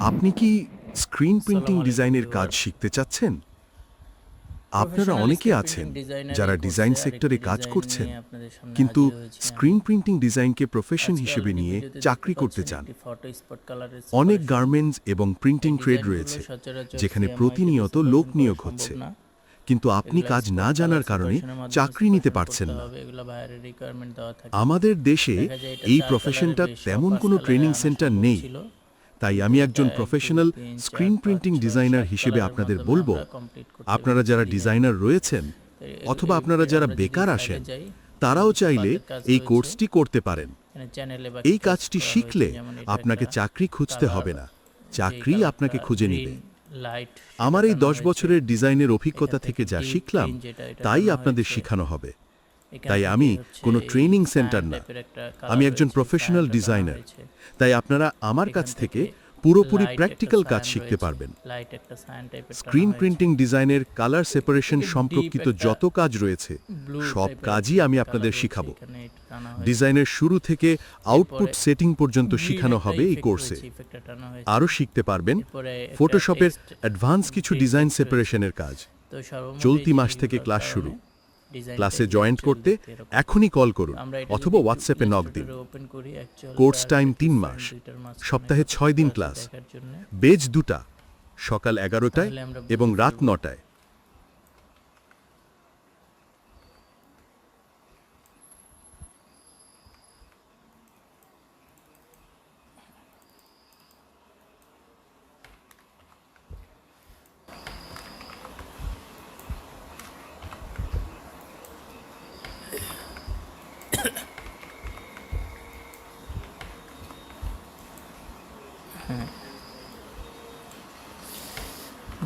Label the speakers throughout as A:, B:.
A: আপনি কি screen printing ডিজাইনের কাজ শিখতে চাচ্ছেন? আপনারা অনেকে আছেন যারা ডিজাইন সেক্টরে কাজ করছেন কিন্তু। স্ক্রিন প্রিন্টিং ডিজাইনকে প্রফেশন হিসেবে নিয়ে চাকরি করতে চান। অনেক গার্মেন্টস এবং প্রিন্টিং ট্রেড রয়েছে যেখানে প্রতিনিয়ত লোক নিয়োগ হচ্ছে। কিন্তু আপনি কাজ না জানার কারণে চাকরি নিতে পারছেন না। আমাদের দেশে এই প্রফেশনটা তেমন কোনো ট্রেনিং সেন্টার নেই। তাই আমি একজন প্রফেশনাল স্ক্রিন প্রিন্টিং ডিজাইনার হিসেবে আপনাদের বলব, আপনারা যারা ডিজাইনার রয়েছেন অথবা আপনারা যারা বেকার আসেন তারাও চাইলে এই কোর্সটি করতে পারেন এই কাজটি শিখলে আপনাকে চাকরি খুঁজতে হবে না, চাকরি আপনাকে খুঁজে নেবে আমার এই দশ বছরের ডিজাইনের অভিজ্ঞতা থেকে যা শিখলাম, তাই আপনাদের। শেখানো হবে তাই আমি কোনো ট্রেনিং সেন্টার না। আমি একজন প্রফেশনাল ডিজাইনার তাই আপনারা আমার কাছ থেকে পুরোপুরি প্র্যাকটিক্যাল কাজ শিখতে পারবেন। স্ক্রিন প্রিন্টিং ডিজাইনের কালার সেপারেশন সম্পর্কিত যত কাজ রয়েছে সব কাজই আমি আপনাদের শিখাবো। ডিজাইনের শুরু থেকে আউটপুট সেটিং পর্যন্ত শিখানো হবে এই কোর্সে। আরও শিখতে পারবেন ফটোশপের অ্যাডভান্স কিছু ডিজাইন সেপারেশনের কাজ। চলতি মাস থেকে ক্লাস শুরু। ক্লাসে জয়েন্ট করতে এখনই কল করুন অথবা হোয়াটসঅ্যাপে নক দিন। কোর্স টাইম তিন মাস সপ্তাহে ছয় দিন ক্লাস বেজ দুটা সকাল এগারোটায় এবং রাত নটায়।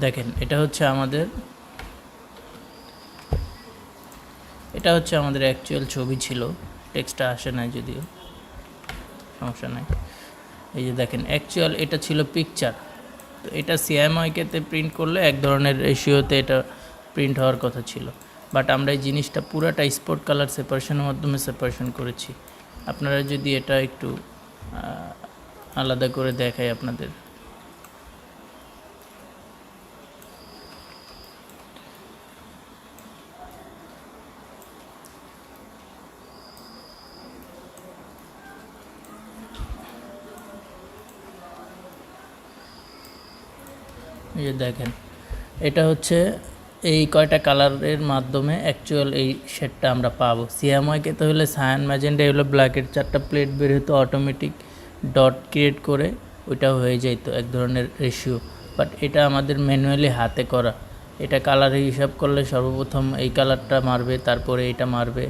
B: দেখেন, এটা হচ্ছে আমাদের এটা হচ্ছে আমাদের অ্যাকচুয়াল ছবি ছিল। টেক্সটটা আসে নাই যদিও। সমস্যা নাই। এই যে দেখেন অ্যাকচুয়াল এটা ছিল পিকচার তো এটা সিএমআইকেতে প্রিন্ট করলে এক ধরনের রেশিওতে এটা প্রিন্ট হওয়ার কথা ছিল। বাট আমরা এই জিনিসটা পুরাটা স্পট কালার সেপারেশনের মাধ্যমে সেপারেশন করেছি। আপনারা যদি এটা একটু আলাদা করে দেখাই আপনাদের। এই দেখেন, এটা হচ্ছে এই কয়টা কালারের মাধ্যমে অ্যাকচুয়াল এই শেডটা আমরা পাবো? সিএমআইকে তো হলে সায়ান ম্যাজেন্ডা এগুলো ব্ল্যাকের চারটা প্লেট বের হতো অটোমেটিক ডট ক্রিয়েট করে ওইটা হয়ে যাইতো এক ধরনের রেশিও বাট এটা আমাদের ম্যানুয়ালি হাতে করা। এটা কালার হিসাব করলে সর্বপ্রথম এই কালারটা মারবে, তারপরে এটা মারবে,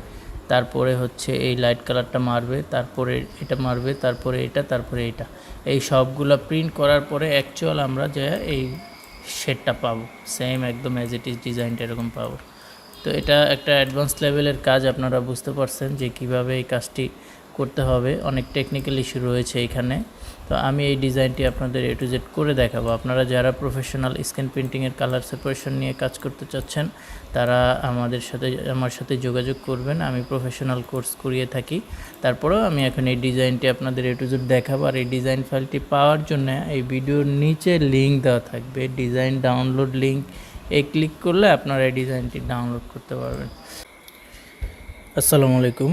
B: তারপরে হচ্ছে এই লাইট কালারটা মারবে, তারপরে এটা মারবে, তারপরে এটা তারপরে এটা। এই সবগুলো প্রিন্ট করার পরে অ্যাকচুয়াল আমরা যে এই শেডটা পাবো। সেম একদম অ্যাজ ইট ইজ ডিজাইনটা এরকম পাবো। তো এটা একটা অ্যাডভান্স লেভেলের কাজ আপনারা বুঝতে পারছেন যে কীভাবে এই কাজটি করতে হবে। অনেক টেকনিক্যাল ইস্যু রয়েছে এখানে। তো আমি এই ডিজাইনটি আপনাদের এ টু জেড করে দেখাবো। আপনারা যারা প্রফেশনাল স্ক্যান প্রিন্টিংয়ের কালার সেপারেশন নিয়ে কাজ করতে চাচ্ছেন, তারা আমাদের সাথে, আমার সাথে যোগাযোগ করবেন। আমি প্রফেশনাল কোর্স করিয়ে থাকি। তারপরেও আমি এখন এই ডিজাইনটি আপনাদের এ টু জেড দেখাবো। আর এই ডিজাইন ফাইলটি পাওয়ার জন্য এই ভিডিওর নিচে লিঙ্ক দেওয়া থাকবে। ডিজাইন ডাউনলোড লিঙ্ক এই ক্লিক করলে আপনারা এই ডিজাইনটি ডাউনলোড করতে পারবেন। আসসালামু আলাইকুম।